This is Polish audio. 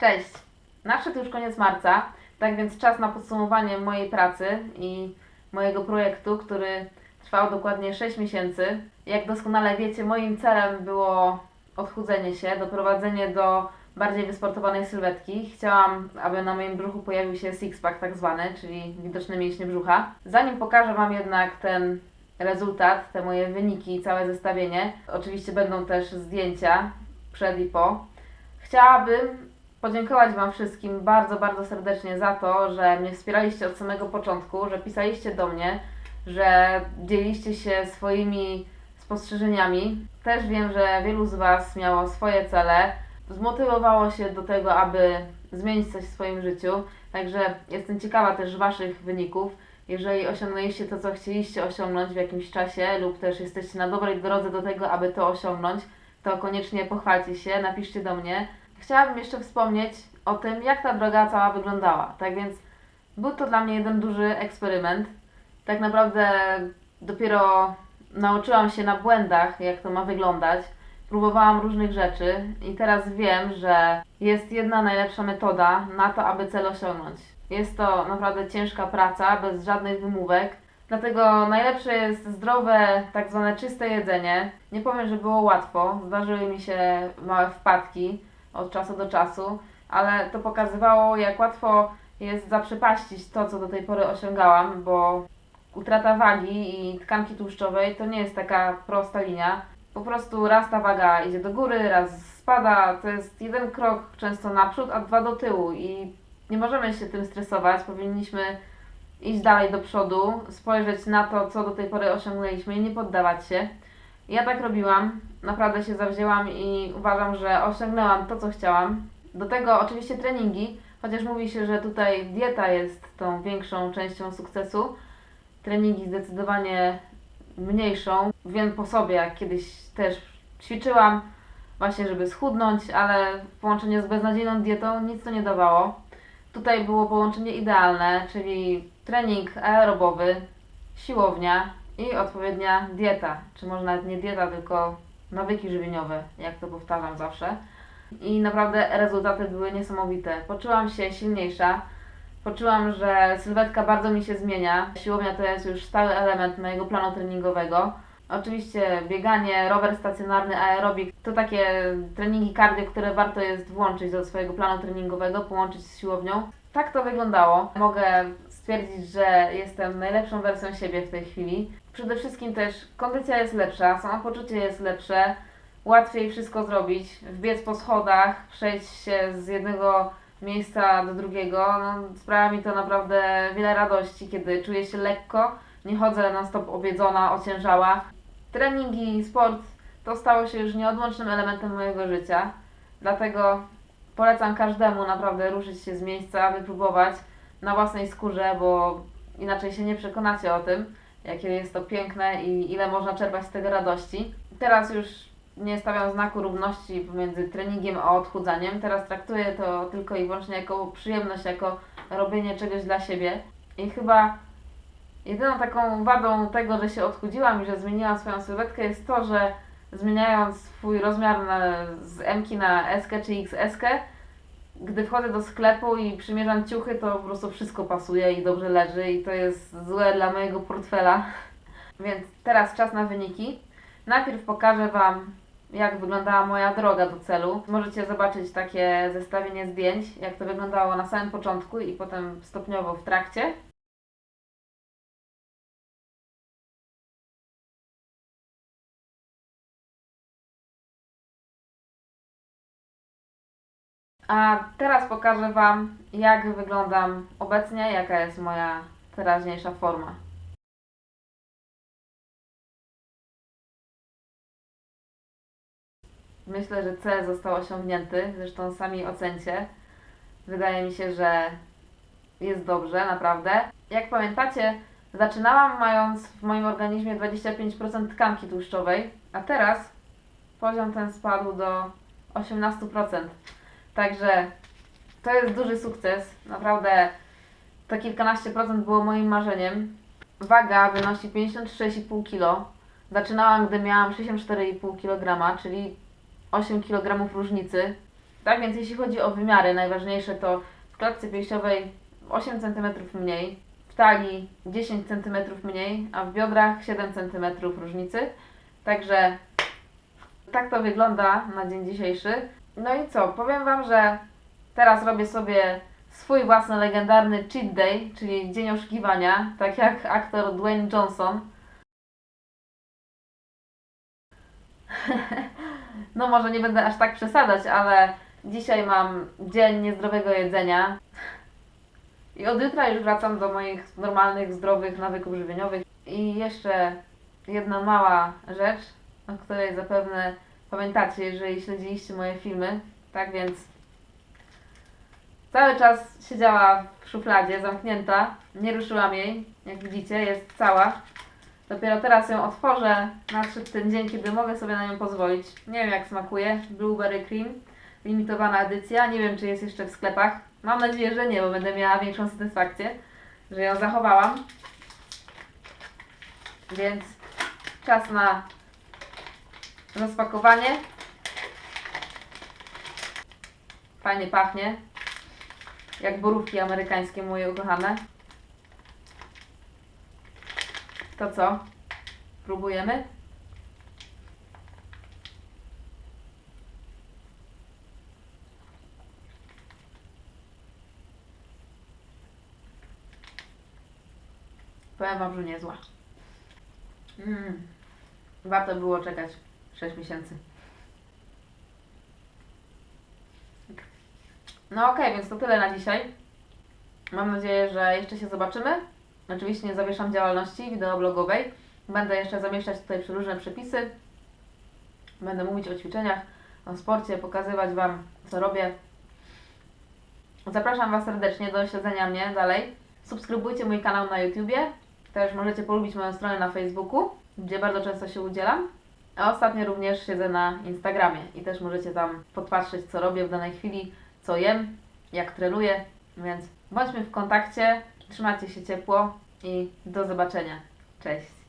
Cześć! Nadszedł już koniec marca, tak więc czas na podsumowanie mojej pracy i mojego projektu, który trwał dokładnie 6 miesięcy. Jak doskonale wiecie, moim celem było odchudzenie się, doprowadzenie do bardziej wysportowanej sylwetki. Chciałam, aby na moim brzuchu pojawił się six-pack tak zwany, czyli widoczne mięśnie brzucha. Zanim pokażę Wam jednak ten rezultat, te moje wyniki i całe zestawienie, oczywiście będą też zdjęcia przed i po. Chciałabym podziękować Wam wszystkim bardzo, bardzo serdecznie za to, że mnie wspieraliście od samego początku, że pisaliście do mnie, że dzieliliście się swoimi spostrzeżeniami. Też wiem, że wielu z Was miało swoje cele, zmotywowało się do tego, aby zmienić coś w swoim życiu. Także jestem ciekawa też Waszych wyników. Jeżeli osiągnęliście to, co chcieliście osiągnąć w jakimś czasie, lub też jesteście na dobrej drodze do tego, aby to osiągnąć, to koniecznie pochwalcie się, napiszcie do mnie. Chciałabym jeszcze wspomnieć o tym, jak ta droga cała wyglądała. Tak więc był to dla mnie jeden duży eksperyment. Tak naprawdę dopiero nauczyłam się na błędach, jak to ma wyglądać. Próbowałam różnych rzeczy i teraz wiem, że jest jedna najlepsza metoda na to, aby cel osiągnąć. Jest to naprawdę ciężka praca, bez żadnych wymówek. Dlatego najlepsze jest zdrowe, tak zwane czyste jedzenie. Nie powiem, że było łatwo. Zdarzyły mi się małe wpadki od czasu do czasu, ale to pokazywało, jak łatwo jest zaprzepaścić to, co do tej pory osiągałam, bo utrata wagi i tkanki tłuszczowej to nie jest taka prosta linia. Po prostu raz ta waga idzie do góry, raz spada. To jest jeden krok często naprzód, a dwa do tyłu i nie możemy się tym stresować. Powinniśmy iść dalej do przodu, spojrzeć na to, co do tej pory osiągnęliśmy i nie poddawać się. Ja tak robiłam, naprawdę się zawzięłam i uważam, że osiągnęłam to, co chciałam. Do tego oczywiście treningi, chociaż mówi się, że tutaj dieta jest tą większą częścią sukcesu. Treningi zdecydowanie mniejszą. Wiem po sobie, jak kiedyś też ćwiczyłam, właśnie żeby schudnąć, ale w połączeniu z beznadziejną dietą nic to nie dawało. Tutaj było połączenie idealne, czyli trening aerobowy, siłownia i odpowiednia dieta. Czy może nawet nie dieta, tylko nawyki żywieniowe, jak to powtarzam zawsze. I naprawdę rezultaty były niesamowite. Poczułam się silniejsza. Poczułam, że sylwetka bardzo mi się zmienia. Siłownia to jest już stały element mojego planu treningowego. Oczywiście bieganie, rower stacjonarny, aerobik to takie treningi cardio, które warto jest włączyć do swojego planu treningowego, połączyć z siłownią. Tak to wyglądało. Mogę stwierdzić, że jestem najlepszą wersją siebie w tej chwili. Przede wszystkim też kondycja jest lepsza, samopoczucie jest lepsze, łatwiej wszystko zrobić, wbiec po schodach, przejść się z jednego miejsca do drugiego. No, sprawia mi to naprawdę wiele radości, kiedy czuję się lekko, nie chodzę non stop obiedzona, ociężała. Treningi, sport to stało się już nieodłącznym elementem mojego życia, dlatego polecam każdemu naprawdę ruszyć się z miejsca, wypróbować na własnej skórze, bo inaczej się nie przekonacie o tym, jakie jest to piękne i ile można czerpać z tego radości. Teraz już nie stawiam znaku równości pomiędzy treningiem a odchudzaniem. Teraz traktuję to tylko i wyłącznie jako przyjemność, jako robienie czegoś dla siebie. I chyba jedyną taką wadą tego, że się odchudziłam i że zmieniłam swoją sylwetkę jest to, że zmieniając swój rozmiar na, z M na S czy XS, gdy wchodzę do sklepu i przymierzam ciuchy, to po prostu wszystko pasuje i dobrze leży i to jest złe dla mojego portfela. Więc teraz czas na wyniki. Najpierw pokażę Wam, jak wyglądała moja droga do celu. Możecie zobaczyć takie zestawienie zdjęć, jak to wyglądało na samym początku i potem stopniowo w trakcie. A teraz pokażę Wam, jak wyglądam obecnie, jaka jest moja teraźniejsza forma. Myślę, że cel został osiągnięty, zresztą sami ocencie. Wydaje mi się, że jest dobrze, naprawdę. Jak pamiętacie, zaczynałam mając w moim organizmie 25% tkanki tłuszczowej, a teraz poziom ten spadł do 18%. Także to jest duży sukces. Naprawdę to kilkanaście procent było moim marzeniem. Waga wynosi 56,5 kg. Zaczynałam, gdy miałam 64,5 kg, czyli 8 kg różnicy. Tak więc jeśli chodzi o wymiary, najważniejsze to w klatce piersiowej 8 cm mniej, w talii 10 cm mniej, a w biodrach 7 cm różnicy. Także tak to wygląda na dzień dzisiejszy. No i co? Powiem Wam, że teraz robię sobie swój własny legendarny cheat day, czyli dzień oszukiwania, tak jak aktor Dwayne Johnson. no może nie będę aż tak przesadzać, ale dzisiaj mam dzień niezdrowego jedzenia. I od jutra już wracam do moich normalnych, zdrowych nawyków żywieniowych. I jeszcze jedna mała rzecz, o której zapewne pamiętacie, jeżeli śledziliście moje filmy. Tak więc cały czas siedziała w szufladzie, zamknięta. Nie ruszyłam jej, jak widzicie, jest cała. Dopiero teraz ją otworzę. Nadszedł ten dzień, kiedy mogę sobie na nią pozwolić. Nie wiem, jak smakuje. Blueberry cream. Limitowana edycja. Nie wiem, czy jest jeszcze w sklepach. Mam nadzieję, że nie, bo będę miała większą satysfakcję, że ją zachowałam. Więc czas na rozpakowanie. Fajnie pachnie. Jak borówki amerykańskie moje ukochane. To co? Próbujemy? Powiem Wam, że niezła. Mm. Warto było czekać 6 miesięcy. No okej, więc to tyle na dzisiaj. Mam nadzieję, że jeszcze się zobaczymy. Oczywiście nie zawieszam działalności wideoblogowej. Będę jeszcze zamieszczać tutaj przeróżne przepisy. Będę mówić o ćwiczeniach, o sporcie, pokazywać Wam, co robię. Zapraszam Was serdecznie do śledzenia mnie dalej. Subskrybujcie mój kanał na YouTubie. Też możecie polubić moją stronę na Facebooku, gdzie bardzo często się udzielam. A ostatnio również siedzę na Instagramie i też możecie tam podpatrzeć, co robię w danej chwili, co jem, jak trenuję. Więc bądźmy w kontakcie, trzymajcie się ciepło i do zobaczenia. Cześć!